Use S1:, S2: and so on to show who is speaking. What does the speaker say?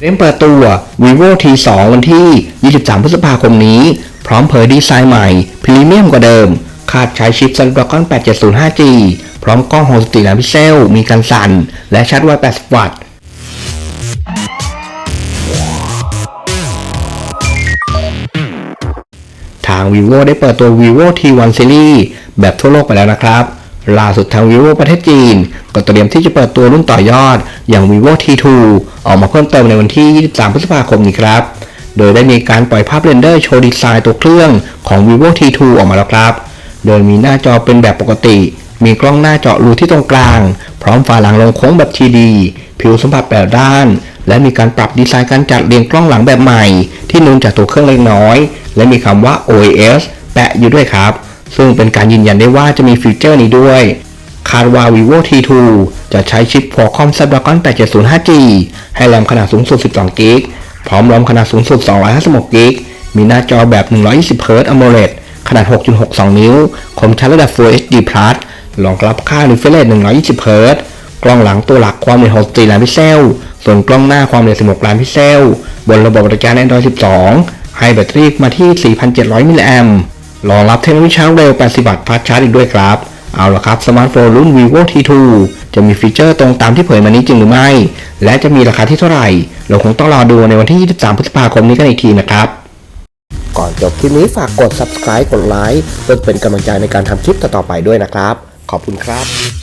S1: เริ่มเปิดตัว vivo T2 วันที่ 23 พฤษภาคมนี้ พร้อมเผยดีไซน์ใหม่ พรีเมียมกว่าเดิม คาดใช้ชิป Snapdragon 870 5G พร้อมกล้อง 64 ล้านพิกเซล มีการสั่น และชาร์จไว 80 วัตต์ทาง vivo ได้เปิดตัว vivo T1 Series แบบทั่วโลกไปแล้วนะครับ ล่าสุดทาง vivo ประเทศจีน ก็เตรียมที่จะเปิดตัวรุ่นต่อยอด อย่าง vivo T2 ออกมาเพิ่มเติมในวันที่ 23 พฤษภาคมนี้ครับ โดยได้มีการปล่อยภาพเรนเดอร์โชว์ดีไซน์ตัวเครื่องของ vivo T2 ออกมาแล้วครับ โดยมีหน้าจอเป็นแบบปกติ มีกล้องหน้าเจาะรูที่ตรงกลาง พร้อมฝาหลังลงโค้งแบบ TD ผิวสัมผัสแปดด้าน และมีการปรับดีไซน์การจัดเรียงกล้องหลังแบบใหม่ ที่นูนจากตัวเครื่องเล็กน้อย และมีคำว่า OAS แปะอยู่ด้วยครับ ซึ่งเป็นการยืนยันได้ว่าจะมีฟีเจอร์นี้ด้วย คาดว่า vivo T2 จะใช้ชิป Qualcomm Snapdragon 870 5G ให้แรมขนาดสูงสุด 12 g b พร้อมรอมขนาดสูงสุด 256 g b มีหน้าจอแบบ 120 Hz AMOLED ขนาด 6.62 นิ้ว คมชัดระดับ Full HD Plus รองรับค่า refresh rate 120 Hz กล้องหลังตัวหลักความเร็ว64ล้านพิกเซล ส่วนกล้องหน้าความเร็ว 16 ล้านพิกเซล บนระบบบริการ Android 12 ให้แบตเตอรี่มาที่ 4,700 มิลลิแอมป์ รองรับเทคโนโลยีชาร์จเร็ว 80 วัตต์ฟาสชาร์จอีกด้วยครับ เอาละครับ สมาร์ทโฟนรุ่น vivo T2 จะมีฟีเจอร์ตรงตามที่เผยมานี้จริงหรือไม่ และจะมีราคาที่เท่าไหร่ เราคงต้องรอดูในวันที่ 23 พฤษภาคมนี้กันอีกทีนะครับ ก่อนจบคลิปนี้ฝากกด subscribe กดไลค์เพื่อเป็นกำลังใจในการทำคลิปต่อๆไปด้วยนะครับ ขอบคุณครับ